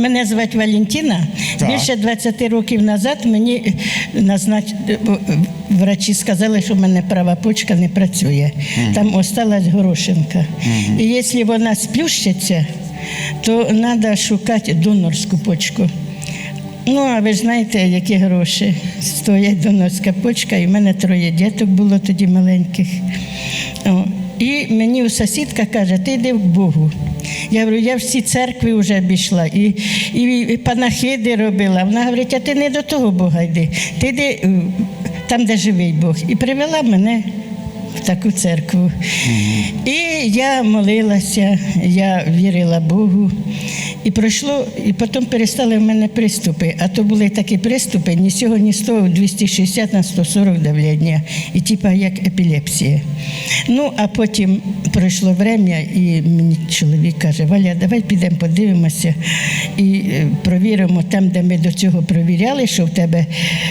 Мене звати Валентина. Так. Більше 20 років назад мені назнач... врачі сказали, що в мене права почка не працює. Там осталась горошинка. І якщо вона сплющиться, то треба шукати донорську почку. Ну, а ви ж знаєте, які гроші стоять донорська почка, і в мене троє діток було тоді маленьких. О. І мені сусідка каже, ти йди в Богу. Я говорю, я всі церкви вже обійшла і, і, і панахиди робила. Вона говорить, а ти не до того Бога йди, ти йди е, там, де живий Бог. І привела мене в таку церкву. І я молилася, я вірила Богу. І пройшло, і потім перестали в мене приступи. А то були такі приступи, ні цього, ні з того, 260 на 140 давлення, і типа як епілепсія. Ну, а потім пройшло время, і мені чоловік каже, Валя, давай підемо подивимося і е, провіримо там, де ми до цього провіряли, що в тебе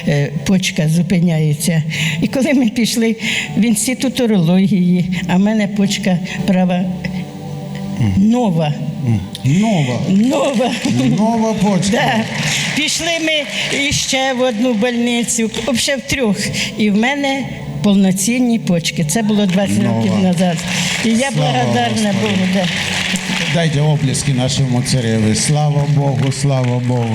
е, почка зупиняється. І коли ми пішли в інститут урології, а в мене почка права нова. Нова. Нова. Нова почта. Да. Пішли ми іще в одну больницю, взагалі в трьох. І в мене повноцінні почки. Це було 20 Нова. років назад. І я Слава благодарна Богу. Да. Дайте оплески нашому цареві. Слава Богу, слава Богу.